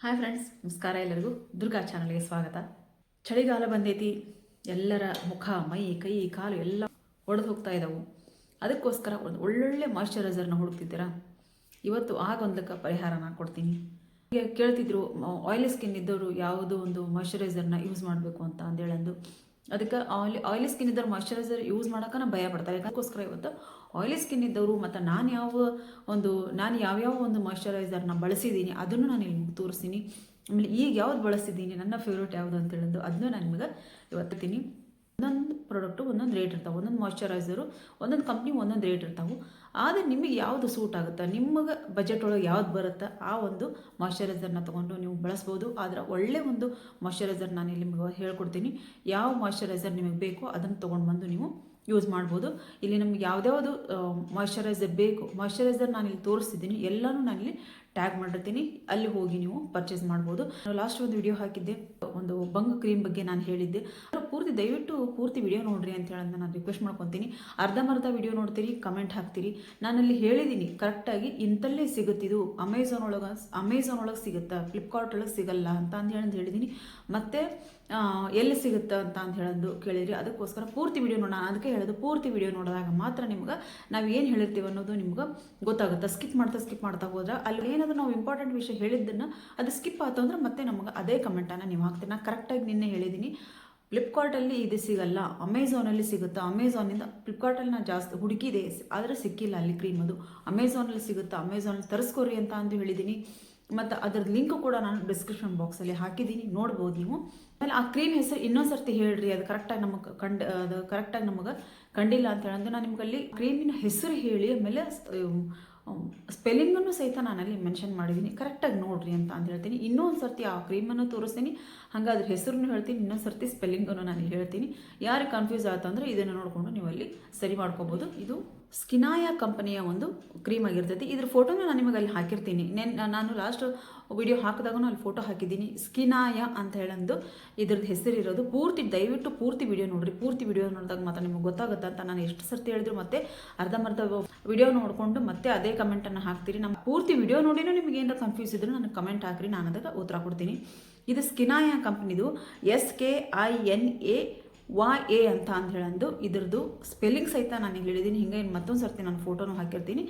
Hi friends ನಮಸ್ಕಾರ ಎಲ್ಲರಿಗೂ. ದುರ್ಗಾ ಚಾನಲ್ಗೆ ಸ್ವಾಗತ. ಚಳಿಗಾಲ ಬಂದೈತಿ. ಎಲ್ಲರ ಮುಖ, ಮೈ, ಕೈ, ಕಾಲು ಎಲ್ಲ ಒಡೆದು ಹೋಗ್ತಾ ಇದ್ದಾವೆ ಅದಕ್ಕೋಸ್ಕರ ಒಂದು ಒಳ್ಳೊಳ್ಳೆ ಮಾಯಶ್ಚರೈಸರ್ನ ಹುಡುಕ್ತಿದ್ದೀರಾ? ಇವತ್ತು ಆಗೊಂದಕ್ಕೆ ಪರಿಹಾರ ನಾನು ಕೊಡ್ತೀನಿ. ಈಗ ಕೇಳ್ತಿದ್ರು ಆಯಿಲಿ ಸ್ಕಿನ್ ಇದ್ದವರು ಯಾವುದೋ ಒಂದು ಮಾಯಶ್ಚರೈಸರ್ನ ಯೂಸ್ ಮಾಡಬೇಕು ಅಂತ ಅಂದೇಳಂದು. ಅದಕ್ಕೆ ಆಯಿಲಿ ಆಯಿಲಿ ಸ್ಕಿನ್ ಇದ್ದವ್ರು ಮಾಯಶ್ಚರೈಸರ್ ಯೂಸ್ ಮಾಡೋಕೆ ಭಯ ಪಡ್ತಾರೆ. ಅದಕ್ಕೋಸ್ಕರ ಇವತ್ತು ಆಯಿಲಿ ಸ್ಕಿನ್ ಇದ್ದವರು ಮತ್ತು ನಾನು ಯಾವ ಒಂದು, ನಾನು ಯಾವ್ಯಾವ ಒಂದು ಮಾಯಶ್ಚರೈಸರ್ನ ಬಳಸಿದ್ದೀನಿ, ಅದನ್ನು ನಾನು ಇಲ್ಲಿ ತೋರಿಸ್ತೀನಿ. ಆಮೇಲೆ ಈಗ ಯಾವ್ದು ಬಳಸಿದ್ದೀನಿ, ನನ್ನ ಫೇವ್ರೇಟ್ ಯಾವುದು ಅಂತ ಹೇಳಿದ್ದು ಅದನ್ನು ನಾನು ನಿಮಗೆ ಇವತ್ತಿದ್ದೀನಿ ಒಂದೊಂದು ಪ್ರಾಡಕ್ಟು ಒಂದೊಂದು ರೇಟ್ ಇರ್ತಾವೆ, ಒಂದೊಂದು ಮಾಯ್ಶ್ಚರೈಸರು ಒಂದೊಂದು ಕಂಪ್ನಿ ಒಂದೊಂದು ರೇಟ್ ಇರ್ತಾವೆ. ಆದರೆ ನಿಮಗೆ ಯಾವುದು ಸೂಟ್ ಆಗುತ್ತೆ? ನಿಮಗೆ ಬಜೆಟ್ ಒಳಗೆ ಯಾವ್ದು ಬರುತ್ತೆ? ಆ ಒಂದು ಮಾಯ್ಶ್ಚರೈಸರ್ನ ತೊಗೊಂಡು ನೀವು ಬಳಸ್ಬೋದು. ಆದರೆ ಒಳ್ಳೆ ಒಂದು ಮಾಯ್ಶ್ಚರೈಸರ್ ನಾನು ಇಲ್ಲಿ ನಿಮಗೆ ಹೇಳ್ಕೊಡ್ತೀನಿ. ಯಾವ ಮಾಯ್ಶ್ಚರೈಸರ್ ನಿಮಗೆ ಬೇಕೋ ಅದನ್ನು ತೊಗೊಂಡು ಬಂದು ನೀವು ಯೂಸ್ ಮಾಡ್ಬೋದು. ಇಲ್ಲಿ ನಮ್ಗೆ ಯಾವ್ದ್ಯಾವುದು ಮಾಯ್ಶ್ಚರೈಸರ್ ಬೇಕು ಮಾಯ್ಶ್ಚರೈಸರ್ ನಾನು ಇಲ್ಲಿ ತೋರಿಸ್ತಿದ್ದೀನಿ. ಎಲ್ಲನೂ ನಾನಿಲ್ಲಿ ಟ್ಯಾಗ್ ಮಾಡಿರ್ತೀನಿ. ಅಲ್ಲಿ ಹೋಗಿ ನೀವು ಪರ್ಚೇಸ್ ಮಾಡ್ಬೋದು. ಲಾಸ್ಟ್ ಒಂದು ವಿಡಿಯೋ ಹಾಕಿದ್ದೆ. ಒಂದು ಬಂಗ್ ಕ್ರೀಮ್ ಬಗ್ಗೆ ನಾನು ಹೇಳಿದ್ದೆ. ಅದರ ಪೂರ್ತಿ ದಯವಿಟ್ಟು ಪೂರ್ತಿ ವಿಡಿಯೋ ನೋಡ್ರಿ ಅಂತ ಹೇಳೋದನ್ನ ನಾನು ರಿಕ್ವೆಸ್ಟ್ ಮಾಡ್ಕೊತೀನಿ. ಅರ್ಧಂಬರ್ಧ ವಿಡಿಯೋ ನೋಡ್ತೀರಿ ಕಮೆಂಟ್ ಹಾಕ್ತೀರಿ. ನಾನಲ್ಲಿ ಹೇಳಿದ್ದೀನಿ ಕರೆಕ್ಟಾಗಿ ಇಂಥಲ್ಲೇ ಸಿಗುತ್ತಿದು ಅಮೆಝಾನ್ ಒಳಗೆ ಅಮೆಝಾನ್ ಒಳಗೆ ಸಿಗುತ್ತಾ? ಫ್ಲಿಪ್ಕಾರ್ಟ್ ಒಳಗೆ ಸಿಗಲ್ಲ ಅಂತ ಹೇಳಂದು ಹೇಳಿದ್ದೀನಿ ಮತ್ತು ಎಲ್ಲಿ ಸಿಗುತ್ತೆ ಅಂತ ಅಂತ ಹೇಳೋದು ಕೇಳಿದ್ರಿ. ಅದಕ್ಕೋಸ್ಕರ ಪೂರ್ತಿ ವಿಡಿಯೋ ನೋಡೋಣ ಅದಕ್ಕೆ ಹೇಳೋದು ಪೂರ್ತಿ ವಿಡಿಯೋ ನೋಡಿದಾಗ ಮಾತ್ರ ನಿಮ್ಗೆ ನಾವು ಏನು ಹೇಳಿರ್ತೀವಿ ಅನ್ನೋದು ನಿಮ್ಗೆ ಗೊತ್ತಾಗುತ್ತೆ? ಸ್ಕಿಪ್ ಮಾಡ್ತಾ ಸ್ಕಿಪ್ ಮಾಡ್ತಾ ಹೋದ್ರೆ ಅಲ್ಲಿ ಏನಾದರೂ ನಾವು ಇಂಪಾರ್ಟೆಂಟ್ ವಿಷಯ ಹೇಳಿದ್ದನ್ನು ಅದು ಸ್ಕಿಪ್ ಆಯ್ತು ಅಂದರೆ ಮತ್ತೆ ನಮಗೆ ಅದೇ ಕಮೆಂಟನ್ನು ನೀವು ಹಾಕ್ತೀನಿ ನಾನು ಕರೆಕ್ಟಾಗಿ ನಿನ್ನೆ ಹೇಳಿದ್ದೀನಿ ಫ್ಲಿಪ್ಕಾರ್ಟಲ್ಲಿ ಇದು ಸಿಗಲ್ಲ. ಅಮೆಝಾನಲ್ಲಿ ಸಿಗುತ್ತಾ? ಅಮೆಝಾನಿಂದ ಫ್ಲಿಪ್ಕಾರ್ಟಲ್ಲಿ ನಾನು ಜಾಸ್ತಿ ಹುಡುಕಿದೆ ಆದರೆ ಸಿಕ್ಕಿಲ್ಲ ಅಲ್ಲಿ ಕ್ರೀಮ್ ಅದು. ಅಮೆಝಾನಲ್ಲಿ ಸಿಗುತ್ತಾ? ಅಮೆಝಾನಲ್ಲಿ ತರಿಸ್ಕೊರಿ ಅಂತ ಅಂದು ಹೇಳಿದ್ದೀನಿ ಮತ್ತು ಅದ್ರದ್ದು ಲಿಂಕ್ ಕೂಡ ನಾನು ಡಿಸ್ಕ್ರಿಪ್ಷನ್ ಬಾಕ್ಸಲ್ಲಿ ಹಾಕಿದ್ದೀನಿ ನೋಡ್ಬೋದು ನೀವು. ಆಮೇಲೆ ಆ ಕ್ರೀಮ್ ಹೆಸರು ಇನ್ನೊಂದು ಸರ್ತಿ ಹೇಳ್ರಿ. ಅದು ಕರೆಕ್ಟಾಗಿ ನಮಗೆ ಕಂಡು, ಅದು ಕರೆಕ್ಟಾಗಿ ನಮಗೆ ಕಂಡಿಲ್ಲ ಅಂತ ಹೇಳಿದ್ರೆ ನಾನು ನಿಮಗಲ್ಲಿ ಕ್ರೀಮಿನ ಹೆಸರು ಹೇಳಿ ಆಮೇಲೆ ಸ್ಪೆಲ್ಲಿಂಗನ್ನು ಸಹಿತ ನಾನಲ್ಲಿ ಮೆನ್ಷನ್ ಮಾಡಿದ್ದೀನಿ ಕರೆಕ್ಟಾಗಿ ನೋಡ್ರಿ ಅಂತ ಅಂತ ಹೇಳ್ತೀನಿ ಇನ್ನೊಂದು ಸರ್ತಿ ಆ ಕ್ರೀಮನ್ನು ತೋರಿಸ್ತೀನಿ. ಹಾಗಾದ್ರೆ ಹೆಸರನ್ನು ಹೇಳ್ತೀನಿ, ಇನ್ನೊಂದು ಸರ್ತಿ ಸ್ಪೆಲ್ಲಿಂಗನ್ನು ನಾನು ಹೇಳ್ತೀನಿ. ಯಾರು ಕನ್ಫ್ಯೂಸ್ ಆಯ್ತು ಅಂದ್ರೆ ಇದನ್ನು ನೋಡಿಕೊಂಡು ನೀವು ಅಲ್ಲಿ ಸರಿ ಮಾಡ್ಕೋಬೋದು. ಇದು ಸ್ಕಿನಾಯ ಕಂಪನಿಯ ಒಂದು ಕ್ರೀಮ್ ಆಗಿರ್ತೈತಿ. ಇದ್ರ ಫೋಟೋನ ನಾನು ನಿಮಗೆ ಅಲ್ಲಿ ಹಾಕಿರ್ತೀನಿ. ನೆನ್, ನಾನು ಲಾಸ್ಟ್ ವಿಡಿಯೋ ಹಾಕಿದಾಗೂ ಅಲ್ಲಿ ಫೋಟೋ ಹಾಕಿದ್ದೀನಿ. ಸ್ಕಿನಾಯ ಅಂತ ಹೇಳಂದು ಇದ್ರದ್ದು ಹೆಸರಿರೋದು ಪೂರ್ತಿ, ದಯವಿಟ್ಟು ಪೂರ್ತಿ ವಿಡಿಯೋ ನೋಡ್ರಿ. ಪೂರ್ತಿ ವಿಡಿಯೋ ನೋಡಿದಾಗ ಮಾತ್ರ ನಿಮಗೆ ಗೊತ್ತಾಗುತ್ತೆ ಅಂತ ನಾನು ಎಷ್ಟು ಸರ್ತಿ ಹೇಳಿದ್ರು ಮತ್ತೆ ಅರ್ಧಂಬರ್ಧ ವಿಡಿಯೋ ನೋಡಿಕೊಂಡು ಮತ್ತೆ ಅದೇ ಕಮೆಂಟನ್ನು ಹಾಕ್ತೀರಿ. ನಮ್ಮ ಪೂರ್ತಿ ವಿಡಿಯೋ ನೋಡಿನೂ ನಿಮಗೆ ಏನಾರ ಕನ್ಫ್ಯೂಸ್ ಇದ್ರೆ ನನಗೆ ಕಮೆಂಟ್ ಹಾಕ್ರಿ. ನಾನು ಅದಕ್ಕೆ ಉತ್ತರ ಕೊಡ್ತೀನಿ. ಇದು ಸ್ಕಿನಾಯ ಕಂಪ್ನಿದು S K I N A ವಾ ಎ ಅಂತ ಅಂತ ಹೇಳಂದು ಇದ್ರದ್ದು ಸ್ಪೆಲ್ಲಿಂಗ್ ಸಹಿತ ನಾನು ಹೇಳಿದ್ದೀನಿ ಹಿಂಗೆ ಮತ್ತೊಂದು ಸರ್ತಿ ನಾನು ಫೋಟೋನು ಹಾಕಿರ್ತೀನಿ.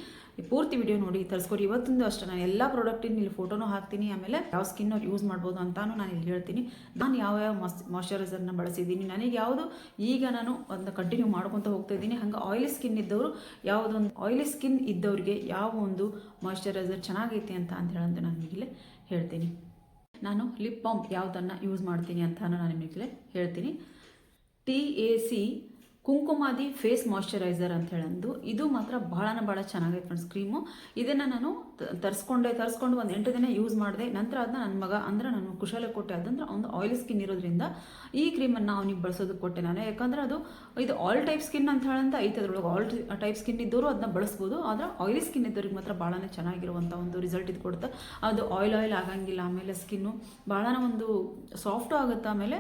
ಪೂರ್ತಿ ವಿಡಿಯೋ ನೋಡಿ, ತರಿಸ್ಕೊಡಿ. ಇವತ್ತೊಂದು ಅಷ್ಟೇ, ನಾನು ಎಲ್ಲ ಪ್ರಾಡಕ್ಟಿನ ಇಲ್ಲಿ ಫೋಟೋನು ಹಾಕ್ತೀನಿ. ಆಮೇಲೆ ಯಾವ ಸ್ಕಿನ್ ಅವ್ರು ಯೂಸ್ ಮಾಡ್ಬೋದು ಅಂತಾನು ನಾನು ಇಲ್ಲಿ ಹೇಳ್ತೀನಿ. ನಾನು ಯಾವ ಯಾವ ಮಾಸ್ ಮಾಯ್ಶ್ಚರೈಸರ್ನ ಬಳಸಿದ್ದೀನಿ ನನಗೆ ಯಾವುದು ಈಗ ನಾನು ಒಂದು ಕಂಟಿನ್ಯೂ ಮಾಡ್ಕೊತ ಹೋಗ್ತಾ ಇದ್ದೀನಿ. ಹಂಗೆ ಆಯಿಲಿ ಸ್ಕಿನ್ ಇದ್ದವರು ಯಾವುದೊಂದು ಆಯಿಲಿ ಸ್ಕಿನ್ ಇದ್ದವ್ರಿಗೆ ಯಾವ ಒಂದು ಮಾಯಶ್ಚರೈಸರ್ ಚೆನ್ನಾಗೈತೆ ಅಂತ ಅಂತ ಹೇಳಂದು ನಾನು ಇಲ್ಲಿ ಹೇಳ್ತೀನಿ. ನಾನು ಲಿಪ್ ಬಾಮ್ ಯಾವುದನ್ನು ಯೂಸ್ ಮಾಡ್ತೀನಿ ಅಂತ ನಾನು ನಿಮಗೆ ಹೇಳ್ತೀನಿ. T A C Kumkumadi face moisturiser ಅಂತ ಹೇಳಂದು. ಇದು ಮಾತ್ರ ಭಾಳನ ಭಾಳ ಚೆನ್ನಾಗೈತೆ ಫ್ರೆಂಡ್ಸ್, ಕ್ರೀಮು. ಇದನ್ನು ನಾನು ತರಿಸ್ಕೊಂಡೆ, ತರಿಸ್ಕೊಂಡು ಒಂದು ಎಂಟು ದಿನ ಯೂಸ್ ಮಾಡಿದೆ. ನಂತರ ಅದನ್ನ ನನ್ನ ಮಗ, ಅಂದರೆ ನಾನು ಕುಶಾಲೆ ಕೊಟ್ಟೆ ಅದಂದ್ರೆ ಒಂದು ಆಯಿಲ್ ಸ್ಕಿನ್ ಇರೋದ್ರಿಂದ ಈ ಕ್ರೀಮನ್ನು ಅವನಿಗೆ ಬಳಸೋದಕ್ಕೆ ಕೊಟ್ಟೆ ನಾನು. ಯಾಕಂದ್ರೆ ಅದು, ಇದು ಆಲ್ ಟೈಪ್ ಸ್ಕಿನ್ ಅಂತ ಹೇಳಂತ ಐತೆ ಅದ್ರೊಳಗೆ. ಆಲ್ ಟೈಪ್ ಸ್ಕಿನ್ ಇದ್ದವರು ಅದನ್ನ ಬಳಸ್ಬೋದು, ಆದರೆ ಆಯಿಲ್ ಸ್ಕಿನ್ ಇದ್ದವ್ರಿಗೆ ಮಾತ್ರ ಭಾಳನೇ ಚೆನ್ನಾಗಿರುವಂಥ ಒಂದು ರಿಸಲ್ಟ್ ಇದು ಕೊಡುತ್ತೆ. ಅದು ಆಯಿಲ್ ಆಯಿಲ್ ಆಗಂಗಿಲ್ಲ, ಆಮೇಲೆ ಸ್ಕಿನ್ನು ಭಾಳನ ಒಂದು ಸಾಫ್ಟು ಆಗುತ್ತೆ, ಆಮೇಲೆ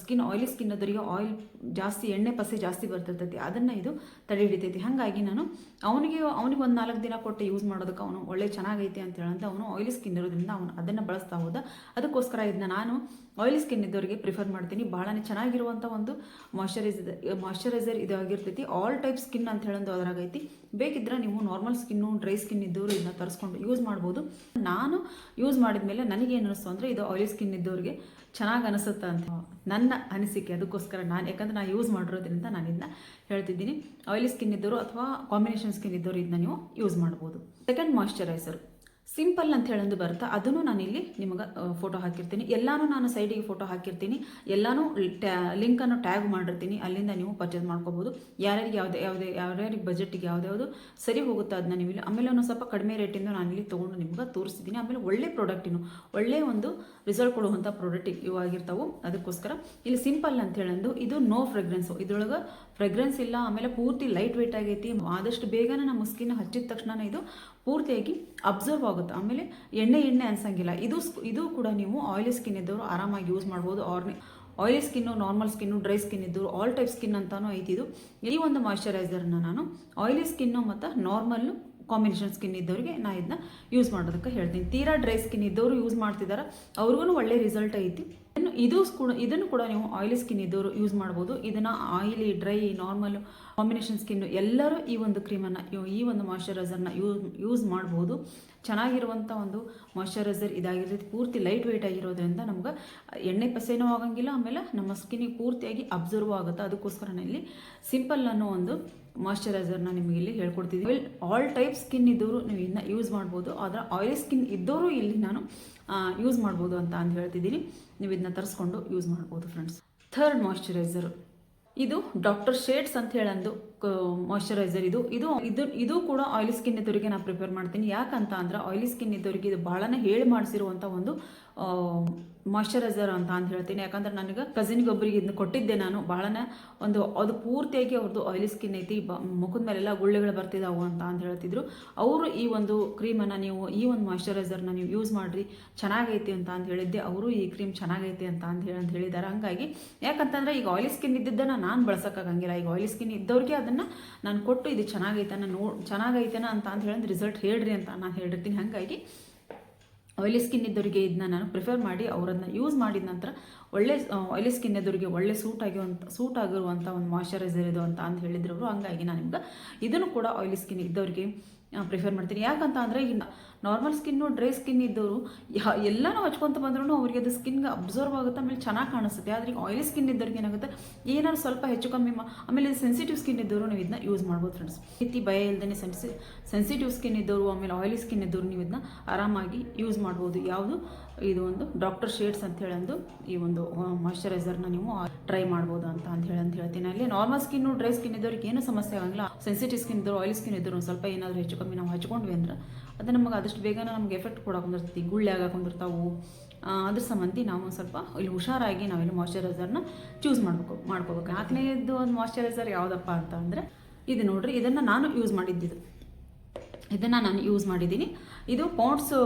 ಸ್ಕಿನ್ ಆಯಿಲಿ ಸ್ಕಿನ್ ಅದರಿಗೆ ಆಯಿಲ್ ಜಾಸ್ತಿ, ಎಣ್ಣೆ ಪಸೆ ಜಾಸ್ತಿ ಬರ್ತಿರ್ತೈತಿ, ಅದನ್ನು ಇದು ತಡೆ ಹಿಡಿತೈತಿ ಹಾಗಾಗಿ ನಾನು ಅವನಿಗೆ ಅವನಿಗೆ ಒಂದು ನಾಲ್ಕು ದಿನ ಕೊಟ್ಟು ಯೂಸ್ ಮಾಡೋದಕ್ಕೆ ಅವನು ಒಳ್ಳೆ ಚೆನ್ನಾಗೈತೆ ಅಂತ ಹೇಳಂತ ಅವನು ಆಯಿಲಿ ಸ್ಕಿನ್ ಇರೋದ್ರಿಂದ ಅವನು ಅದನ್ನು ಬಳಸ್ತಾ ಹೋದ. ಅದಕ್ಕೋಸ್ಕರ ಇದನ್ನ ನಾನು ಆಯಿಲಿ ಸ್ಕಿನ್ ಇದ್ದವರಿಗೆ ಪ್ರಿಫರ್ ಮಾಡ್ತೀನಿ. ಭಾಳನೇ ಚೆನ್ನಾಗಿರುವಂಥ ಒಂದು ಮಾಯಶ್ಚರೈಸರ್ ಮಾಯಶ್ಚರೈಸರ್ ಇದು ಆಗಿರ್ತೈತಿ. ಆಲ್ ಟೈಪ್ ಸ್ಕಿನ್ ಅಂತ ಹೇಳೋದು ಅದ್ರಾಗೈತಿ. ಬೇಕಿದ್ರೆ ನೀವು ನಾರ್ಮಲ್ ಸ್ಕಿನ್ನು ಡ್ರೈ ಸ್ಕಿನ್ ಇದ್ದವರು ಇದನ್ನ ತರಿಸ್ಕೊಂಡು ಯೂಸ್ ಮಾಡ್ಬೋದು. ನಾನು ಯೂಸ್ ಮಾಡಿದ ಮೇಲೆ ನನಗೇನು ಅನಿಸ್ತು ಅಂದರೆ ಇದು ಆಯಿಲಿ ಸ್ಕಿನ್ ಇದ್ದವರಿಗೆ ಚೆನ್ನಾಗಿ ಅನಿಸುತ್ತೆ ಅಂತ. ನನ್ನ ಅನಿಸಿಕೆ ಅದಕ್ಕೋಸ್ಕರ ನಾನು, ಯಾಕಂದ್ರೆ ನಾನು ಯೂಸ್ ಮಾಡಿರೋದ್ರಿಂದ ನಾನು ಇದನ್ನ ಹೇಳ್ತಿದ್ದೀನಿ. ಆಯಿಲಿ ಸ್ಕಿನ್ ಇದ್ದವರು ಅಥವಾ ಕಾಂಬಿನೇಷನ್ ಸ್ಕಿನ್ ಇದ್ದವರು ಇದನ್ನ ನೀವು ಯೂಸ್ ಮಾಡ್ಬೋದು. ಸೆಕೆಂಡ್ ಮಾಯ್ಶ್ಚರೈಸರ್ ಸಿಂಪಲ್ ಅಂತ ಹೇಳೊಂದು ಬರುತ್ತೆ, ಅದನ್ನು ನಾನು ಇಲ್ಲಿ ನಿಮಗೆ ಫೋಟೋ ಹಾಕಿರ್ತೀನಿ. ಎಲ್ಲಾನು ನಾನು ಸೈಡಿಗೆ ಫೋಟೋ ಹಾಕಿರ್ತೀನಿ. ಎಲ್ಲಾನು ಟ್ಯಾ ಲಿಂಕನ್ನು ಟ್ಯಾಗ್ ಮಾಡಿರ್ತೀನಿ. ಅಲ್ಲಿಂದ ನೀವು ಪರ್ಚೇಸ್ ಮಾಡ್ಕೋಬೋದು. ಯಾರ್ಯಾರಿಗೆ ಯಾವುದೇ ಯಾವುದೇ, ಯಾರ್ಯಾರಿಗೆ ಬಜೆಟಿಗೆ ಯಾವ್ದು ಸರಿ ಹೋಗುತ್ತೆ ಅದನ್ನ ನೀವು ಇಲ್ಲಿ, ಆಮೇಲೆ ಒಂದು ಸ್ವಲ್ಪ ಕಡಿಮೆ ರೇಟಿಂದ ನಾನು ಇಲ್ಲಿ ತೊಗೊಂಡು ನಿಮ್ಗೆ ತೋರಿಸ್ತಿದ್ದೀನಿ ಆಮೇಲೆ ಒಳ್ಳೆ ಪ್ರಾಡಕ್ಟಿನೂ ಒಳ್ಳೆ ಒಂದು ರಿಸಲ್ಟ್ ಕೊಡುವಂಥ ಪ್ರಾಡಕ್ಟ್ ಇವಾಗಿರ್ತಾವೆ ಅದಕ್ಕೋಸ್ಕರ ಇಲ್ಲಿ ಸಿಂಪಲ್ ಅಂತ ಹೇಳಂದು, ಇದು ನೋ ಫ್ರೆಗ್ರೆನ್ಸು ಇದ್ರೊಳಗೆ ಫ್ರೆಗ್ರೆನ್ಸ್ ಇಲ್ಲ, ಆಮೇಲೆ ಪೂರ್ತಿ ಲೈಟ್ ವೆಯ್ಟ್ ಆಗೈತಿ, ಆದಷ್ಟು ಬೇಗನೆ ನಮ್ಮ ಸ್ಕಿನ್ ಹಚ್ಚಿದ ತಕ್ಷಣ ಇದು ಪೂರ್ತಿಯಾಗಿ ಅಬ್ಸರ್ವ್ ಆಗುತ್ತೆ. ಆಮೇಲೆ ಎಣ್ಣೆ ಎಣ್ಣೆ ಅನ್ಸಂಗಿಲ್ಲ. ಇದು ಇದು ಕೂಡ ನೀವು ಆಯಿಲಿ ಸ್ಕಿನ್ ಇದ್ದವರು ಆರಾಮಾಗಿ ಯೂಸ್ ಮಾಡ್ಬೋದು. Arni oily skin normal skin dry skin ಇದ್ದು ಆಲ್ ಟೈಪ್ ಸ್ಕಿನ್ ಅಂತಾನು ಐತಿ ಇದು. ಈ ಒಂದು ಮಾಯಿಶ್ಚರೈಸರ್ನ ನಾನು ಆಯಿಲಿ ಸ್ಕಿನ್ನು ಮತ್ತು ನಾರ್ಮಲ್ಲು ಕಾಂಬಿನೇಷನ್ ಸ್ಕಿನ್ ಇದ್ದವರಿಗೆ ನಾ ಇದನ್ನ ಯೂಸ್ ಮಾಡೋದಕ್ಕೆ ಹೇಳ್ತೀನಿ. ತೀರಾ ಡ್ರೈ ಸ್ಕಿನ್ ಇದ್ದವರು ಯೂಸ್ ಮಾಡ್ತಿದ್ದಾರೆ ಅವ್ರಿಗೂ ಒಳ್ಳೆ ರಿಸಲ್ಟ್ ಐತಿ. ಇದು ಕೂಡ ಇದನ್ನು ಕೂಡ ನೀವು ಆಯಿಲಿ ಸ್ಕಿನ್ ಇದ್ದವರು ಯೂಸ್ ಮಾಡ್ಬೋದು. ಇದನ್ನು oily dry normal combination skin ಎಲ್ಲರೂ ಈ ಒಂದು ಕ್ರೀಮನ್ನು ಈ ಒಂದು ಮಾಯಶ್ಚರೈಸರ್ನ ಯೂಸ್ ಯೂಸ್ ಮಾಡ್ಬೋದು. ಚೆನ್ನಾಗಿರುವಂಥ ಒಂದು ಮಾಯಶ್ಚರೈಸರ್ ಇದಾಗಿರೋದು ಪೂರ್ತಿ ಲೈಟ್ ವೆಯ್ಟ್ ಆಗಿರೋದ್ರಿಂದ ನಮ್ಗೆ ಎಣ್ಣೆ ಪಸೆನೂ ಆಗಂಗಿಲ್ಲ, ಆಮೇಲೆ ನಮ್ಮ ಸ್ಕಿನ್ನಿಗೆ ಪೂರ್ತಿಯಾಗಿ ಅಬ್ಸರ್ವ್ ಆಗುತ್ತೆ. ಅದಕ್ಕೋಸ್ಕರ ಇಲ್ಲಿ ಸಿಂಪಲ್ ಅನ್ನೋ ಒಂದು ಮಾಯಶ್ಚರೈಸರ್ನ ನಿಮಗೆ ಇಲ್ಲಿ ಹೇಳ್ಕೊಡ್ತಿದ್ದೀವಿ ಆಲ್ ಟೈಪ್ ಸ್ಕಿನ್ ಇದ್ದವರು ನೀವು ಇದನ್ನ ಯೂಸ್ ಮಾಡ್ಬೋದು. ಆದರೆ ಆಯಿಲಿ ಸ್ಕಿನ್ ಇದ್ದವರು ಇಲ್ಲಿ ನಾನು ಯೂಸ್ ಮಾಡ್ಬೋದು ಅಂತ ಅಂತ ಹೇಳ್ತಿದ್ದೀನಿ ನೀವು ಇದನ್ನ ತರಿಸ್ಕೊಂಡು ಯೂಸ್ ಮಾಡ್ಬೋದು ಫ್ರೆಂಡ್ಸ್ ಥರ್ಡ್ ಮಾಯಶ್ಚರೈಸರ್ ಇದು ಡಾಕ್ಟರ್ ಶೇಡ್ಸ್ ಅಂತ ಹೇಳಂದು ಮಾಯಶ್ಚರೈಸರ್ ಇದು. ಇದು ಇದು ಇದು ಕೂಡ ಆಯಿಲಿ ಸ್ಕಿನ್ ಇದ್ದವರಿಗೆ ನಾನು ಪ್ರಿಪೇರ್ ಮಾಡ್ತೀನಿ. ಯಾಕಂತ ಅಂದ್ರೆ ಆಯಿಲಿ ಸ್ಕಿನ್ ಇದ್ದವರಿಗೆ ಇದು ಭಾಳನೇ ಹೇಳಿ ಮಾಡಿಸಿರುವಂಥ ಒಂದು ಮಾಯಶ್ಚರೈಸರ್ ಅಂತ ಅಂತ ಹೇಳ್ತೀನಿ. ಯಾಕಂದ್ರೆ ನನಗೆ ಕಸಿನ್ಗೆ ಒಬ್ಬರಿಗೆ ಇದನ್ನ ಕೊಟ್ಟಿದ್ದೆ ನಾನು. ಭಾಳನೇ ಒಂದು ಅದು ಪೂರ್ತಿಯಾಗಿ ಅವ್ರದ್ದು ಆಯಿಲಿ ಸ್ಕಿನ್ ಐತಿ. ಬ, ಮುಖದ ಮೇಲೆಲ್ಲ ಗುಳ್ಳೆಗಳು ಬರ್ತಿದ್ದಾವು ಅಂತ ಅಂತ ಹೇಳ್ತಿದ್ರು. ಅವರು ಈ ಒಂದು ಕ್ರೀಮನ್ನು ನೀವು, ಈ ಒಂದು ಮಾಯಶ್ಚರೈಸರ್ನ ನೀವು ಯೂಸ್ ಮಾಡಿರಿ. ಚೆನ್ನಾಗೈತಿ ಅಂತ ಅಂತ ಹೇಳಿದ್ದೆ. ಅವರು ಈ ಕ್ರೀಮ್ ಚೆನ್ನಾಗೈತಿ ಅಂತ ಅಂತ ಹೇಳಿ, ಅಂತ ಹೇಳಿದ್ದಾರೆ ಹಂಗಾಗಿ ಯಾಕಂತಂದ್ರೆ ಈಗ ಆಯಿಲಿ ಸ್ಕಿನ್ ಇದ್ದಿದ್ದನ್ನು ನಾನು ಬಳಸೋಕ್ಕಾಗಂಗಿಲ್ಲ. ಈಗ ಆಯಿಲಿ ಸ್ಕಿನ್ ಇದ್ದವ್ರಿಗೆ ಅದನ್ನು ನಾನು ಕೊಟ್ಟು ಇದು ಚೆನ್ನಾಗೈತನ ನೋ, ಚೆನ್ನಾಗೈತನ ಅಂತ ಅಂತ ಹೇಳಿದ್ರೆ ರಿಸಲ್ಟ್ ಹೇಳ್ರಿ ಅಂತ ನಾನು ಹೇಳಿರ್ತೀನಿ ಹಾಗಾಗಿ ಆಯಿಲಿ ಸ್ಕಿನ್ ಇದ್ದವರಿಗೆ ಇದನ್ನ ನಾನು ಪ್ರಿಫರ್ ಮಾಡಿ ಅವರನ್ನು ಯೂಸ್ ಮಾಡಿದ ನಂತರ ಒಳ್ಳೆ ಆಯಿಲಿ ಸ್ಕಿನ್ ಇದ್ದವರಿಗೆ ಒಳ್ಳೆ ಸೂಟ್ ಆಗಿರುವಂಥ ಸೂಟ್ ಆಗಿರುವಂಥ ಒಂದು ಮಾಯಶ್ಚರೈಸರ್ ಇದು ಅಂತ ಅಂತ ಹೇಳಿದ್ರು ಹಂಗಾಗಿ ನಾನು ನಿಮ್ಗೆ ಇದನ್ನು ಕೂಡ ಆಯಿಲಿ ಸ್ಕಿನ್ ಇದ್ದವರಿಗೆ ಪ್ರಿಫರ್ ಮಾಡ್ತೀನಿ. ಯಾಕಂತ ಅಂದರೆ ನಾರ್ಮಲ್ ಸ್ಕಿನ್ನು ಡ್ರೈ ಸ್ಕಿನ್ ಇದ್ದವರು ಎಲ್ಲನೂ ಹಚ್ಕೊಂತ ಬಂದ್ರೂ ಅವರಿಗೆ ಅದು ಸ್ಕಿನ್ಗೆ ಅಬ್ಸರ್ವ್ ಆಗುತ್ತೆ, ಆಮೇಲೆ ಚೆನ್ನಾಗಿ ಕಾಣಿಸುತ್ತೆ. ಆದರೆ ಈಗ ಆಯಿಲಿ ಸ್ಕಿನ್ ಇದ್ದವ್ರಿಗೆ ಏನಾಗುತ್ತೆ, ಏನಾದ್ರು ಸ್ವಲ್ಪ ಹೆಚ್ಚು ಕಮ್ಮಿ ಆಮೇಲೆ ಸೆನ್ಸಿಟಿವ್ ಸ್ಕಿನ್ ಇದ್ದವರು ನೀವು ಇದನ್ನ ಯೂಸ್ ಮಾಡ್ಬೋದು ಫ್ರೆಂಡ್ಸ್ ರೀತಿ ಭಯ ಇಲ್ಲದೇ ಸೆನ್ಸಿ ಸೆನ್ಸಿಟಿವ್ ಸ್ಕಿನ್ ಇದ್ದವರು, ಆಮೇಲೆ ಆಯಿಲಿ ಸ್ಕಿನ್ ಇದ್ದವರು ನೀವು ಇದನ್ನ ಆರಾಮಾಗಿ ಯೂಸ್ ಮಾಡ್ಬೋದು. ಯಾವುದು? ಇದು ಒಂದು ಡಾಕ್ಟರ್ ಶೇಡ್ಸ್ ಅಂತ ಹೇಳಂದು, ಈ ಒಂದು ಮಾಯಶ್ಚರೈಸರ್ನ ನೀವು ಟ್ರೈ ಮಾಡ್ಬೋದು ಅಂತ ಅಂತ ಹೇಳಿ ಅಂತ ಹೇಳ್ತೀನಿ. ಅಲ್ಲಿ ನಾರ್ಮಲ್ ಸ್ಕಿನ್ನು ಡ್ರೈ ಸ್ಕಿನ್ ಇದ್ದವ್ರಿಗೆ ಏನು ಸಮಸ್ಯೆ ಆಗಲ್ಲ. ಸೆನ್ಸಿಟಿವ್ ಸ್ಕಿನ್ ಇದ್ದರು ಆಯಿಲ್ ಸ್ಕಿನ್ ಇದ್ದವರು ಸ್ವಲ್ಪ ಏನಾದರೂ ಹೆಚ್ಚು ಕಮ್ಮಿ ನಾವು ಹಚ್ಕೊಂಡ್ವಿ ಅಂದ್ರೆ ಅದು ನಮಗೆ ಆದಷ್ಟು ಬೇಗ ನಮ್ಗೆ ಎಫೆಕ್ಟ್ ಬಂದಿರ್ತೈತಿ ಗುಳ್ಳೆ ಆಗಕ್ಕೆ ಬಂದಿರ್ತಾವು ಅದ್ರ ಸಂಬಂಧಿ ನಾವು ಒಂದು ಸ್ವಲ್ಪ ಇಲ್ಲಿ ಹುಷಾರಾಗಿ ನಾವಿಲ್ಲಿ ಮಾಯಶ್ಚರೈಸರ್ನ ಚೂಸ್ ಮಾಡ್ಬೇಕು, ಮಾಡ್ಕೋಬೇಕು. ನಾಲ್ಕನೇದು ಒಂದು ಮಾಯಶ್ಚರೈಸರ್ ಯಾವುದಪ್ಪ ಅಂತ ಅಂದರೆ, ಇದು ನೋಡ್ರಿ, ಇದನ್ನು ನಾನು ಯೂಸ್ ಮಾಡಿದ್ದಿದ್ದು ಇದನ್ನು ನಾನು ಯೂಸ್ ಮಾಡಿದ್ದೀನಿ. ಇದು Pond's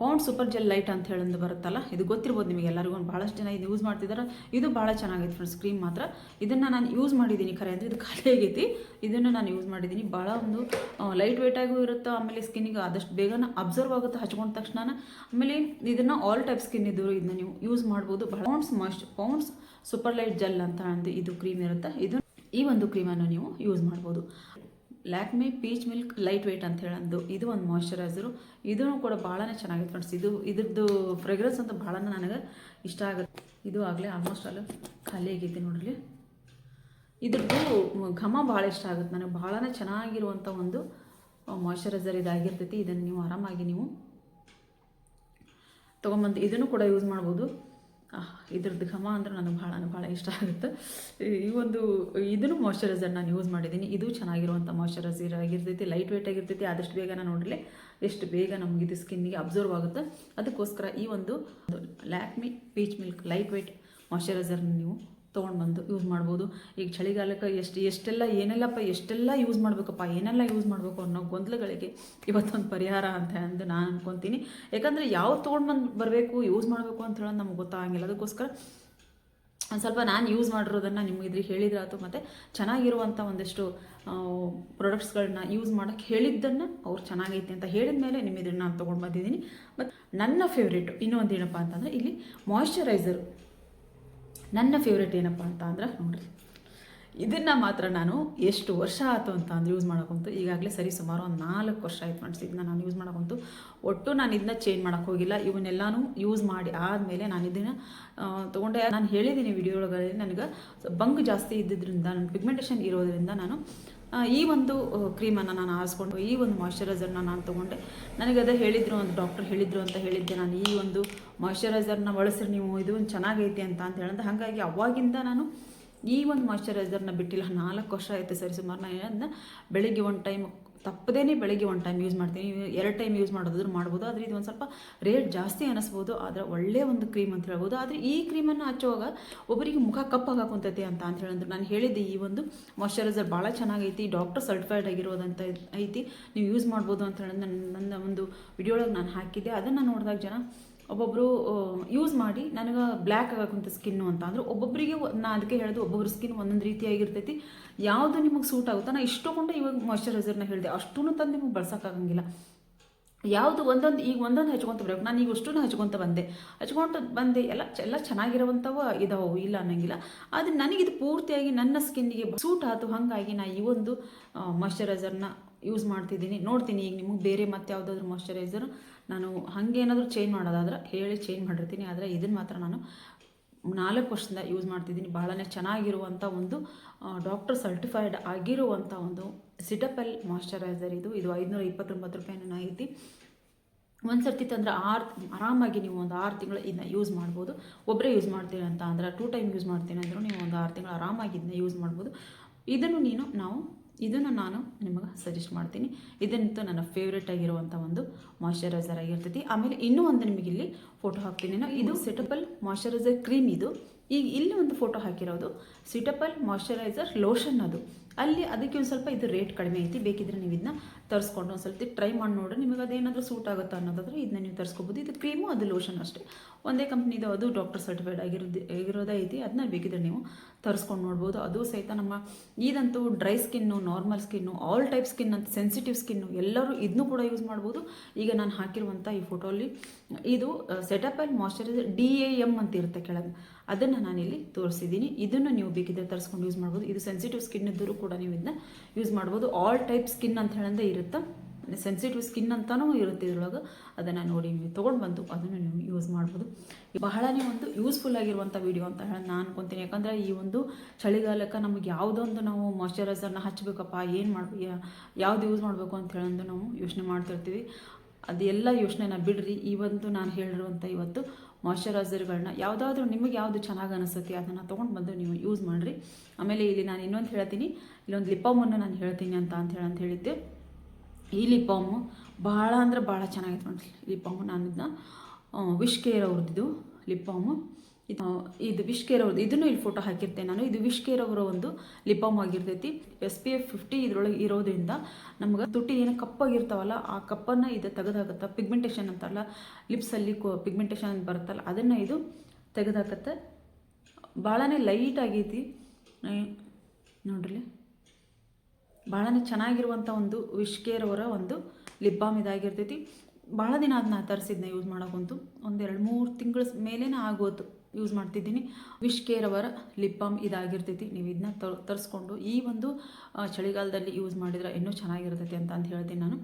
Pond's super gel light ಅಂತ ಹೇಳೊಂದು ಬರುತ್ತಲ್ಲ, ಇದು ಗೊತ್ತಿರ್ಬೋದು ನಿಮಗೆ ಎಲ್ಲರಿಗೂ ಭಾಳಷ್ಟು ಜನ ಇದು ಯೂಸ್ ಮಾಡ್ತಿದ್ದಾರೆ. ಇದು ಭಾಳ ಚೆನ್ನಾಗೈತೆ ಫ್ರೆಂಡ್ಸ್ ಕ್ರೀಮ್ ಮಾತ್ರ. ಇದನ್ನು ನಾನು ಯೂಸ್ ಮಾಡಿದ್ದೀನಿ ಖರೆ ಅಂದರೆ ಇದು ಖಾಲಿ ಆಗೈತಿ. ಇದನ್ನು ನಾನು ಯೂಸ್ ಮಾಡಿದ್ದೀನಿ ಭಾಳ ಒಂದು ಲೈಟ್ ವೆಯ್ಟಾಗೂ ಇರುತ್ತೆ, ಆಮೇಲೆ ಸ್ಕಿನ್ನಿಗೆ ಆದಷ್ಟು ಬೇಗನೆ ಅಬ್ಸರ್ವ್ ಆಗುತ್ತೆ ಹಚ್ಕೊಂಡ ತಕ್ಷಣ ಆಮೇಲೆ ಇದನ್ನು ಆಲ್ ಟೈಪ್ ಸ್ಕಿನ್ ಇದ್ದರು ಇದನ್ನ ನೀವು ಯೂಸ್ ಮಾಡ್ಬೋದು. Pond's must Pond's super light gel ಅಂತ ಅಂದು ಇದು ಕ್ರೀಮ್ ಇರುತ್ತೆ. ಇದು ಈ ಒಂದು ಕ್ರೀಮನ್ನು ನೀವು ಯೂಸ್ ಮಾಡ್ಬೋದು. Lakme peach milk lightweight ಅಂತ ಹೇಳಂದು. ಇದು ಒಂದು ಮಾಯಶ್ಚರೈಸರು ಇದೂ ಕೂಡ ಭಾಳನೇ ಚೆನ್ನಾಗಿತ್ತು ಫ್ರೆಂಡ್ಸ್. ಇದು ಇದ್ರದ್ದು ಫ್ರೆಗ್ರೆನ್ಸ್ ಅಂತ ಭಾಳನೇ ನನಗೆ ಇಷ್ಟ ಆಗುತ್ತೆ. ಇದು ಆಗಲೇ ಆಲ್ಮೋಸ್ಟ್ ಆಲ್ ಖಾಲಿ ಆಗೈತಿ ನೋಡ್ರಿ. ಇದ್ರದ್ದು ಘಮ ಭಾಳ ಇಷ್ಟ ಆಗುತ್ತೆ. ನನಗೆ ಭಾಳನೇ ಚೆನ್ನಾಗಿರುವಂಥ ಒಂದು ಮಾಯಶ್ಚರೈಸರ್ ಇದಾಗಿರ್ತೈತಿ. ಇದನ್ನು ನೀವು ಆರಾಮಾಗಿ ನೀವು ತೊಗೊಂಬಂದು ಇದನ್ನು ಕೂಡ ಯೂಸ್ ಮಾಡ್ಬೋದು. ಇದ್ರದ್ದು ಘಮ ಅಂದ್ರೆ ನನಗೆ ಭಾಳ ಭಾಳ ಇಷ್ಟ ಆಗುತ್ತೆ. ಈ ಒಂದು, ಇದನ್ನು ಮಾಯಶ್ಚರೈಸರ್ ನಾನು ಯೂಸ್ ಮಾಡಿದ್ದೀನಿ. ಇದು ಚೆನ್ನಾಗಿರುವಂಥ ಮಾಯಶ್ಚರೈಸರ್ ಆಗಿರ್ತೈತಿ ಲೈಟ್ ವೆಯ್ಟ್ ಆಗಿರ್ತೈತಿ. ಆದಷ್ಟು ಬೇಗ ನೋಡಲಿ ಎಷ್ಟು ಬೇಗ ನಮ್ಗೆ ಇದು ಸ್ಕಿನ್ನಿಗೆ ಅಬ್ಸರ್ವ್ ಆಗುತ್ತೆ. ಅದಕ್ಕೋಸ್ಕರ ಈ ಒಂದು Lakme peach milk lightweight ಮಾಯಶ್ಚರೈಸರ್ನ ನೀವು ತೊಗೊಂಡು ಬಂದು ಯೂಸ್ ಮಾಡ್ಬೋದು. ಈಗ ಚಳಿಗಾಲಕ್ಕೆ ಎಷ್ಟು ಎಷ್ಟೆಲ್ಲ ಏನೆಲ್ಲಪ್ಪ, ಎಷ್ಟೆಲ್ಲ ಯೂಸ್ ಮಾಡಬೇಕಪ್ಪ, ಏನೆಲ್ಲ ಯೂಸ್ ಮಾಡಬೇಕು ಅನ್ನೋ ಗೊಂದಲಗಳಿಗೆ ಇವತ್ತೊಂದು ಪರಿಹಾರ ಅಂತ ಅಂದು ನಾನು ಅನ್ಕೊತೀನಿ. ಯಾಕಂದರೆ ಯಾವ ತೊಗೊಂಡು ಬಂದು ಬರಬೇಕು ಯೂಸ್ ಮಾಡಬೇಕು ಅಂತ ಹೇಳೋದು ನಮ್ಗೆ ಗೊತ್ತಾಗಂಗಿಲ್ಲ. ಅದಕ್ಕೋಸ್ಕರ ಒಂದು ಸ್ವಲ್ಪ ನಾನು ಯೂಸ್ ಮಾಡಿರೋದನ್ನು ನಿಮ್ಗೆ ಇದ್ರಿಗೆ ಹೇಳಿದ್ರೆ ಆಯಿತು. ಮತ್ತು ಚೆನ್ನಾಗಿರುವಂಥ ಒಂದಿಷ್ಟು ಪ್ರಾಡಕ್ಟ್ಸ್ಗಳನ್ನ ಯೂಸ್ ಮಾಡೋಕ್ಕೆ ಹೇಳಿದ್ದನ್ನು ಅವ್ರು ಚೆನ್ನಾಗೈತೆ ಅಂತ ಹೇಳಿದ ಮೇಲೆ ನಿಮ್ಮ ಇದನ್ನು ನಾನು ತೊಗೊಂಡು ಬಂದಿದ್ದೀನಿ. ಮತ್ತು ನನ್ನ ಫೇವ್ರೇಟು ಇನ್ನೊಂದು ಏನಪ್ಪ ಅಂತಂದರೆ ಇಲ್ಲಿ ಮಾಯಶ್ಚರೈಸರು ನನ್ನ ಫೇವ್ರೇಟ್ ಏನಪ್ಪ ಅಂತ ಅಂದ್ರೆ ನೋಡ್ರಿ, ಇದನ್ನು ಮಾತ್ರ ನಾನು ಎಷ್ಟು ವರ್ಷ ಆಯಿತು ಅಂತ ಅಂದ್ರೆ ಯೂಸ್ ಮಾಡೋಕ್ಕಂತು ಈಗಾಗಲೇ ಸರಿ ಸುಮಾರು ಒಂದು ನಾಲ್ಕು ವರ್ಷ ಆಯ್ತು ಫ್ರೆಂಡ್ಸ್ ಇದನ್ನ ನಾನು ಯೂಸ್ ಮಾಡೋಕ್ಕಂತು ಒಟ್ಟು ನಾನು ಇದನ್ನ ಚೇಂಜ್ ಮಾಡೋಕ್ಕೆ ಹೋಗಿಲ್ಲ. ಇವನ್ನೆಲ್ಲನೂ ಯೂಸ್ ಮಾಡಿ ಆದಮೇಲೆ ನಾನು ಇದನ್ನು ತೊಗೊಂಡೆ. ನಾನು ಹೇಳಿದ್ದೀನಿ ವಿಡಿಯೋಗಳಲ್ಲಿ ನನಗೆ ಬಂಗ್ ಜಾಸ್ತಿ ಇದ್ದಿದ್ದರಿಂದ ನನ್ನ ಪಿಗ್ಮೆಂಟೇಷನ್ ಇರೋದ್ರಿಂದ ನಾನು ಈ ಒಂದು ಕ್ರೀಮನ್ನು ನಾನು ಆರಿಸ್ಕೊಂಡು, ಈ ಒಂದು ಮಾಯಶ್ಚರೈಸರ್ನ ನಾನು ತೊಗೊಂಡೆ. ನನಗೆ ಅದೇ ಹೇಳಿದ್ರು ಒಂದು ಡಾಕ್ಟರ್ ಹೇಳಿದ್ರು ಅಂತ ಹೇಳಿದ್ದೆ ನಾನು, ಈ ಒಂದು ಮಾಯಶ್ಚರೈಸರ್ನ ಬಳಸ್ರಿ ನೀವು, ಇದು ಒಂದು ಚೆನ್ನಾಗೈತೆ ಅಂತ ಅಂತ ಹೇಳಿದ್ರೆ, ಹಾಗಾಗಿ ಅವಾಗಿಂದ ನಾನು ಈ ಒಂದು ಮಾಯಶ್ಚರೈಸರ್ನ ಬಿಟ್ಟಿಲ್ಲ, ನಾಲ್ಕು ವರ್ಷ ಆಯಿತು ಸರಿ ಸುಮಾರು ನಾನು ಬೆಳಿಗ್ಗೆ ಒಂದು ಟೈಮ್ ತಪ್ಪದೇನೆ ಬೆಳಗ್ಗೆ ಒಂದು ಟೈಮ್ ಯೂಸ್ ಮಾಡ್ತೀನಿ. ಎರಡು ಟೈಮ್ ಯೂಸ್ ಮಾಡೋದಾದ್ರೂ ಮಾಡ್ಬೋದು. ಆದರೆ ಇದು ಸ್ವಲ್ಪ ರೇಟ್ ಜಾಸ್ತಿ ಅನ್ನಿಸ್ಬೋದು ಆದರೆ ಒಳ್ಳೆಯ ಒಂದು ಕ್ರೀಮ್ ಅಂತ ಹೇಳ್ಬೋದು. ಆದರೆ ಈ ಕ್ರೀಮನ್ನು ಹಚ್ಚುವಾಗ ಒಬ್ಬರಿಗೆ ಮುಖ ಕಪ್ಪಾಗಿ ಹಾಕೊಂತೈತೆ ಅಂತ ಅಂತ ಹೇಳಿದ್ರು. ನಾನು ಹೇಳಿದ್ದೆ ಈ ಒಂದು ಮಾಯಶ್ಚರೈಸರ್ ಭಾಳ ಚೆನ್ನಾಗೈತಿ. ಡಾಕ್ಟರ್ ಸರ್ಟಿಫೈಡ್ ಆಗಿರೋದಂತ ಐತಿ. ನೀವು ಯೂಸ್ ಮಾಡ್ಬೋದು ಅಂತ ಹೇಳಿ ನನ್ನ ನನ್ನ ಒಂದು ವಿಡಿಯೋ ಒಳಗೆ ನಾನು ಹಾಕಿದ್ದೆ. ಅದನ್ನು ನೋಡಿದಾಗ ಜನ ಒಬ್ಬೊಬ್ಬರು ಯೂಸ್ ಮಾಡಿ ನನಗೆ ಬ್ಲ್ಯಾಕ್ ಆಗಕ್ಕಂಥ ಸ್ಕಿನ್ನು ಅಂತ ಅಂದ್ರೆ ಒಬ್ಬೊಬ್ಬರಿಗೆ ನಾ ಅದಕ್ಕೆ ಹೇಳೋದು ಒಬ್ಬೊಬ್ಬರ ಸ್ಕಿನ್ ಒಂದೊಂದು ರೀತಿಯಾಗಿರ್ತೈತಿ. ಯಾವುದು ನಿಮಗೆ ಸೂಟ್ ಆಗುತ್ತೋ, ನಾ ಇಷ್ಟೊಂಡು ಇವಾಗ ಮಾಯಶ್ಚರೈಸರ್ನ ಹೇಳಿದೆ ಅಷ್ಟೂ ತಂದು ನಿಮಗೆ ಬಳಸೋಕ್ಕಾಗಂಗಿಲ್ಲ ಯಾವುದು ಒಂದೊಂದು, ಈಗ ಒಂದೊಂದು ಹಚ್ಕೊತ ಬರಬೇಕು, ನಾನು ಈಗ ಅಷ್ಟೂ ಹಚ್ಕೊತ ಬಂದೆ. ಹಚ್ಕೊಂಡು ಬಂದೆ, ಎಲ್ಲ ಎಲ್ಲ ಚೆನ್ನಾಗಿರೋವಂಥವು ಇದಾವು, ಇಲ್ಲ ಅನ್ನಂಗಿಲ್ಲ. ಆದರೆ ನನಗಿದು ಪೂರ್ತಿಯಾಗಿ ನನ್ನ ಸ್ಕಿನ್ನಿಗೆ ಸೂಟ್ ಆಯ್ತು ಹಾಗಾಗಿ ನಾ ಈ ಒಂದು ಮಾಯಶ್ಚರೈಸರ್ನ ಯೂಸ್ ಮಾಡ್ತಿದ್ದೀನಿ. ನೋಡ್ತೀನಿ ಈಗ ನಿಮಗೆ ಬೇರೆ ಮತ್ತೆ ಯಾವುದಾದ್ರೂ ಮಾಯ್ಶ್ಚರೈಸರ್ ನಾನು ಹಾಗೆ ಏನಾದರೂ ಚೇಂಜ್ ಮಾಡೋದಾದ್ರೆ ಹೇಳಿ ಚೇಂಜ್ ಮಾಡಿರ್ತೀನಿ. ಆದರೆ ಇದನ್ನು ಮಾತ್ರ ನಾನು ನಾಲ್ಕು ವರ್ಷದಿಂದ ಯೂಸ್ ಮಾಡ್ತಿದ್ದೀನಿ. ಭಾಳನೇ ಚೆನ್ನಾಗಿರುವಂಥ ಒಂದು ಡಾಕ್ಟರ್ ಸರ್ಟಿಫೈಡ್ ಆಗಿರುವಂಥ ಒಂದು ಸಿಟಪೆಲ್ ಮಾಯಶ್ಚರೈಸರ್ ಇದು. ಇದು ಐದುನೂರ ಇಪ್ಪತ್ತೊಂಬತ್ತು ರೂಪಾಯಿನ ಐತಿ. ಒಂದು ಸರ್ತಿ ತಂದರೆ ಆರು, ಆರಾಮಾಗಿ ನೀವು ಒಂದು ಆರು ತಿಂಗಳು ಇದನ್ನ ಯೂಸ್ ಮಾಡ್ಬೋದು. ಒಬ್ಬರೇ ಯೂಸ್ ಮಾಡ್ತೀನಿ ಅಂತ ಅಂದರೆ ಟೂ ಟೈಮ್ ಯೂಸ್ ಮಾಡ್ತೀನಿ ಅಂದರೂ ನೀವು ಒಂದು ಆರು ತಿಂಗಳು ಆರಾಮಾಗಿ ಇದನ್ನ ಯೂಸ್ ಮಾಡ್ಬೋದು. ಇದನ್ನು ನೀನು ನಾವು ಇದನ್ನು ನಾನು ನಿಮಗೆ ಸಜೆಸ್ಟ್ ಮಾಡ್ತೀನಿ. ಇದಂತೂ ನನ್ನ ಫೇವ್ರೇಟ್ ಆಗಿರುವಂಥ ಒಂದು ಮಾಯಶ್ಚರೈಸರ್ ಆಗಿರ್ತೈತಿ. ಆಮೇಲೆ ಇನ್ನೂ ಒಂದು ನಿಮಗೆ ಇಲ್ಲಿ ಫೋಟೋ ಹಾಕ್ತೀನಿ ನಾನು. ಇದು ಸಿಟಬಲ್ ಮಾಯಶ್ಚರೈಸರ್ ಕ್ರೀಮ್ ಇದು. ಈಗ ಇಲ್ಲಿ ಒಂದು ಫೋಟೋ ಹಾಕಿರೋದು. ಸಿಟಪಲ್ ಮಾಯಶ್ಚರೈಸರ್ ಲೋಷನ್ ಅದು. ಅಲ್ಲಿ ಅದಕ್ಕೆ ಒಂದು ಸ್ವಲ್ಪ ಇದು ರೇಟ್ ಕಡಿಮೆ ಐತಿ. ಬೇಕಿದ್ರೆ ನೀವು ಇದನ್ನ ತರಿಸ್ಕೊಂಡು ಒಂದು ಸ್ವಲ್ಪ ಟ್ರೈ ಮಾಡಿ ನೋಡಿ ನಿಮಗೆ ಅದೇನಾದರೂ ಸೂಟ್ ಆಗುತ್ತಾ ಅನ್ನೋದಾದ್ರೆ ಇದನ್ನ ನೀವು ತರಿಸ್ಕೋಬೋದು. ಇದು ಕ್ರೀಮು ಅದು ಲೋಷನ್ ಅಷ್ಟೇ. ಒಂದೇ ಕಂಪ್ನಿದು ಅದು ಡಾಕ್ಟರ್ ಸರ್ಟಿಫೈಡ್ ಆಗಿರೋದು ಆಗಿರೋದೇ ಐತಿ. ಅದನ್ನ ಬೇಕಿದ್ರೆ ನೀವು ತರಿಸ್ಕೊಂಡು ನೋಡ್ಬೋದು. ಅದು ಸಹಿತ ನಮ್ಮ ಇದಂತೂ dry skin, normal skin all type skin ಅಂತ ಸೆನ್ಸಿಟಿವ್ ಸ್ಕಿನ್ನು ಎಲ್ಲರೂ ಇದನ್ನು ಕೂಡ ಯೂಸ್ ಮಾಡ್ಬೋದು. ಈಗ ನಾನು ಹಾಕಿರುವಂಥ ಈ ಫೋಟೋಲಿ ಇದು setup and moisturiser D A M ಅಂತ ಇರುತ್ತೆ ಕೆಳಗೆ. ಅದನ್ನು ನಾನಿಲ್ಲಿ ತೋರಿಸಿದ್ದೀನಿ. ಇದನ್ನು ನೀವು ಬೇಕಿದ್ರೆ ತರಿಸ್ಕೊಂಡು ಯೂಸ್ ಮಾಡ್ಬೋದು. ಇದು ಸೆನ್ಸಿಟಿವ್ ಸ್ಕಿನ್ ಇದ್ದರೂ ಕೂಡ ನೀವು ಇದನ್ನ ಯೂಸ್ ಮಾಡ್ಬೋದು. ಆಲ್ ಟೈಪ್ ಸ್ಕಿನ್ ಅಂತ ಹೇಳಂದೇ ಇರುತ್ತೆ? ಸೆನ್ಸಿಟಿವ್ ಸ್ಕಿನ್ ಅಂತಲೂ ಇರುತ್ತೆ ಇದ್ರೊಳಗೆ. ಅದನ್ನು ನೋಡಿ ನೀವು ತೊಗೊಂಡು ಬಂದು ಅದನ್ನು ನೀವು ಯೂಸ್ ಮಾಡ್ಬೋದು. ಬಹಳನೇ ಒಂದು ಯೂಸ್ಫುಲ್ ಆಗಿರುವಂಥ ವಿಡಿಯೋ ಅಂತ ಹೇಳಿ ನಾನು ಅನ್ಕೊತೀನಿ. ಯಾಕಂದರೆ ಈ ಒಂದು ಚಳಿಗಾಲಕ್ಕೆ ನಮಗೆ ಯಾವುದೊಂದು ನಾವು ಮಾಯಶ್ಚರೈಸರ್ನ ಹಚ್ಚಬೇಕಪ್ಪ ಏನು ಮಾಡ ಯಾವ್ದು ಯೂಸ್ ಮಾಡಬೇಕು ಅಂತ ಹೇಳಂದು ನಾವು ಯೋಚನೆ ಮಾಡ್ತಿರ್ತೀವಿ. ಅದೆಲ್ಲ ಯೋಚನೆನ ಬಿಡ್ರಿ. ಈ ಒಂದು ನಾನು ಹೇಳಿರುವಂಥ ಇವತ್ತು ಮಾಯಶ್ಚರೈಸರ್ಗಳನ್ನ ಯಾವುದಾದ್ರೂ ನಿಮಗೆ ಯಾವುದು ಚೆನ್ನಾಗಿ ಅನಿಸುತ್ತೆ ಅದನ್ನು ತೊಗೊಂಡು ಬಂದು ನೀವು ಯೂಸ್ ಮಾಡಿರಿ. ಆಮೇಲೆ ಇಲ್ಲಿ ನಾನು ಇನ್ನೊಂದು ಹೇಳ್ತೀನಿ. ಇಲ್ಲೊಂದು ಲಿಪಮನ್ನು ನಾನು ಹೇಳ್ತೀನಿ ಅಂತ ಅಂತ ಹೇಳಿ ಅಂತ ಹೇಳಿದ್ದೆ. ಈ ಲಿಪಾಮು ಭಾಳ ಅಂದ್ರೆ ಭಾಳ ಚೆನ್ನಾಗಿತ್ತು ನೋಡಿರಿ ಲಿಪ್ ಬಾಮು ನಾನು ಇದನ್ನ ವಿಶ್ ಕೇರ್ ಅವ್ರದ್ದು ಲಿಪಾಮು ಇದು ಇದು ವಿಶ್ ಕೇರ್ ಅವ್ರದ್ದು, ಇದನ್ನು ಇಲ್ಲಿ ಫೋಟೋ ಹಾಕಿರ್ತೇನೆ ನಾನು. ಇದು ವಿಶ್ ಕೇರ್ ಅವರ ಒಂದು ಲಿಪಾಮ್ ಆಗಿರ್ತೈತಿ. ಎಸ್ ಪಿ ಎಫ್ ಫಿಫ್ಟಿ ಇದರೊಳಗೆ ಇರೋದ್ರಿಂದ ನಮ್ಗೆ ತುಟಿ ಏನು ಕಪ್ಪಾಗಿರ್ತಾವಲ್ಲ, ಆ ಕಪ್ಪನ್ನು ಇದು ತೆಗೆದಾಕತ್ತೆ ಪಿಗ್ಮೆಂಟೇಷನ್ ಅಂತಾರಲ್ಲ ಲಿಪ್ಸಲ್ಲಿ ಕೊ ಪಿಗ್ಮೆಂಟೇಷನ್ ಅಂತ ಬರುತ್ತಲ್ಲ, ಅದನ್ನು ಇದು ತೆಗೆದಾಕತ್ತೆ ಭಾಳನೇ ಲೈಟ್ ಆಗೈತಿ. ನೋಡ್ರಿ. ಭಾಳನೇ ಚೆನ್ನಾಗಿರುವಂಥ ಒಂದು ವಿಶ್ ಅವರ ಒಂದು ಲಿಪ್ ಬಾಮ್ ಇದಾಗಿರ್ತೈತಿ. ಭಾಳ ದಿನ ಅದನ್ನ ತರಿಸಿದ್ನ ಯೂಸ್ ಮಾಡೋಕ್ಕಂತೂ ಒಂದೆರಡು ಮೂರು ತಿಂಗಳ ಮೇಲೇ ಆಗೋದು ಯೂಸ್ ಮಾಡ್ತಿದ್ದೀನಿ. ವಿಶ್ ಕೇರ್ ಅವರ ಲಿಪ್ ಬಾಮ್ ಇದಾಗಿರ್ತೈತಿ. ನೀವು ಇದನ್ನ ತರಿಸ್ಕೊಂಡು ಈ ಒಂದು ಚಳಿಗಾಲದಲ್ಲಿ ಯೂಸ್ ಮಾಡಿದ್ರೆ ಇನ್ನೂ ಚೆನ್ನಾಗಿರ್ತೈತಿ ಅಂತ ಅಂತ ಹೇಳ್ತೀನಿ ನಾನು.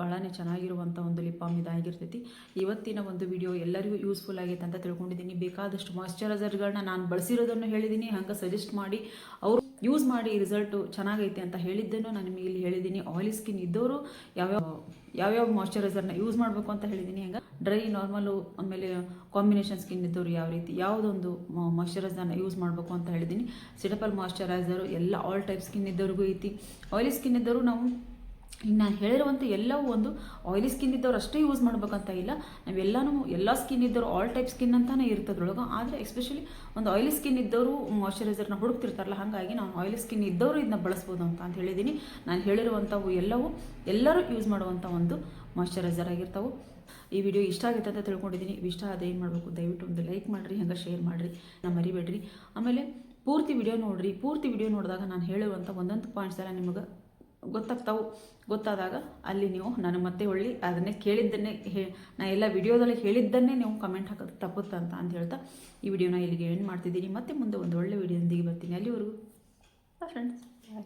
ಭಾಳನೇ ಚೆನ್ನಾಗಿರುವಂಥ ಒಂದು ಲಿಪ್ ಬಾಮ್ ಇದಾಗಿರ್ತೈತಿ. ಇವತ್ತಿನ ಒಂದು ವಿಡಿಯೋ ಎಲ್ಲರಿಗೂ ಯೂಸ್ಫುಲ್ ಆಗೈತೆ ಅಂತ ತಿಳ್ಕೊಂಡಿದ್ದೀನಿ. ಬೇಕಾದಷ್ಟು ಮಾಯಶ್ಚರೈಸರ್ಗಳನ್ನ ನಾನು ಬಳಸಿರೋದನ್ನು ಹೇಳಿದ್ದೀನಿ. ಹಂಗೆ ಸಜೆಸ್ಟ್ ಮಾಡಿ. ಅವರು ಯೂಸ್ ಮಾಡಿ ರಿಸಲ್ಟು ಚೆನ್ನಾಗೈತೆ ಅಂತ ಹೇಳಿದ್ದನ್ನು ನಾನು ನಿಮಗೆ ಇಲ್ಲಿ ಹೇಳಿದ್ದೀನಿ. ಆಯಿಲ್ ಸ್ಕಿನ್ ಇದ್ದವರು ಯಾವ್ಯಾವ ಯಾವ್ಯಾವ ಮಾಯಶ್ಚರೈಸರ್ನ ಯೂಸ್ ಮಾಡಬೇಕು ಅಂತ ಹೇಳಿದ್ದೀನಿ. ಹಂಗೆ ಡ್ರೈ ನಾರ್ಮಲು ಆಮೇಲೆ ಕಾಂಬಿನೇಷನ್ ಸ್ಕಿನ್ ಇದ್ದವರು ಯಾವ ರೀತಿ, ಯಾವುದೊಂದು ಮಾಯಶ್ಚರೈಸರ್ನ ಯೂಸ್ ಮಾಡಬೇಕು ಅಂತ ಹೇಳಿದ್ದೀನಿ. ಸಿಟಪಲ್ ಮಾಯಶ್ಚರೈಸರು ಎಲ್ಲ ಆಲ್ ಟೈಪ್ ಸ್ಕಿನ್ ಇದ್ದವ್ರಿಗೂ ಐತಿ. ಆಯಿಲಿ ಸ್ಕಿನ್ ಇದ್ದವರು ನಾವು ಈಗ ನಾನು ಹೇಳಿರುವಂಥ ಎಲ್ಲವೂ ಒಂದು ಆಯಿಲಿ ಸ್ಕಿನ್ ಇದ್ದವ್ರು ಅಷ್ಟೇ ಯೂಸ್ ಮಾಡ್ಬೇಕಂತ ಇಲ್ಲ. ನಾವೆಲ್ಲನೂ ಎಲ್ಲ ಸ್ಕಿನ್ ಇದ್ದವರು ಆಲ್ ಟೈಪ್ ಸ್ಕಿನ್ ಅಂತಾನೆ ಇರ್ತದ್ರೊಳಗೆ. ಆದರೆ ಎಸ್ಪೆಷಲಿ ಒಂದು ಆಯಿಲಿ ಸ್ಕಿನ್ ಇದ್ದವರು ಮಾಯಶ್ಚರೈಸರ್ನ ಹುಡುಕ್ತಿರ್ತಾರಲ್ಲ, ಹಾಗಾಗಿ ನಾನು ಆಯಿಲಿ ಸ್ಕಿನ್ ಇದ್ದವರು ಇದನ್ನ ಬಳಸ್ಬೋದು ಅಂತ ಅಂತ ಹೇಳಿದ್ದೀನಿ ನಾನು ಹೇಳಿರುವಂಥವು ಎಲ್ಲವೂ ಎಲ್ಲರೂ ಯೂಸ್ ಮಾಡುವಂಥ ಒಂದು ಮಾಯಿಶ್ಚರೈಸರ್ ಆಗಿರ್ತವೆ. ಈ ವಿಡಿಯೋ ಇಷ್ಟ ಆಗುತ್ತೆ ಅಂತ ತಿಳ್ಕೊಂಡಿದ್ದೀನಿ ಇಷ್ಟ ಆದ ಏನು ಮಾಡಬೇಕು? ದಯವಿಟ್ಟು ಒಂದು ಲೈಕ್ ಮಾಡಿರಿ, ಹಂಗೆ ಶೇರ್ ಮಾಡಿರಿ ನಾ ಮರಿಬೇಡ್ರಿ. ಆಮೇಲೆ ಪೂರ್ತಿ ವಿಡಿಯೋ ನೋಡಿರಿ. ಪೂರ್ತಿ ವಿಡಿಯೋ ನೋಡಿದಾಗ ನಾನು ಹೇಳುವಂಥ ಒಂದೊಂದು ಪಾಯಿಂಟ್ಸ್ ಎಲ್ಲ ನಿಮಗೆ ಗೊತ್ತಾಗ್ತಾವೆ. ಗೊತ್ತಾದಾಗ ಅಲ್ಲಿ ನೀವು ನಾನು ಮತ್ತೆ ಹೊಳ್ಳಿ ಅದನ್ನೇ ಕೇಳಿದ್ದನ್ನೇ ಹೇ, ನಾ ಎಲ್ಲ ವಿಡಿಯೋದಲ್ಲಿ ಹೇಳಿದ್ದನ್ನೇ ನೀವು ಕಮೆಂಟ್ ಹಾಕೋದು ತಪ್ಪುತ್ತಾ ಅಂತ ಅಂತ ಹೇಳ್ತಾ ಈ ವಿಡಿಯೋನ ಇಲ್ಲಿಗೆ ಏನು ಮಾಡ್ತಿದ್ದೀನಿ. ಮತ್ತೆ ಮುಂದೆ ಒಂದು ಒಳ್ಳೆ ವಿಡಿಯೋದೊಂದಿಗೆ ಬರ್ತೀನಿ. ಅಲ್ಲಿವರೆಗೂ ಫ್ರೆಂಡ್ಸ್ ಬಾಯ್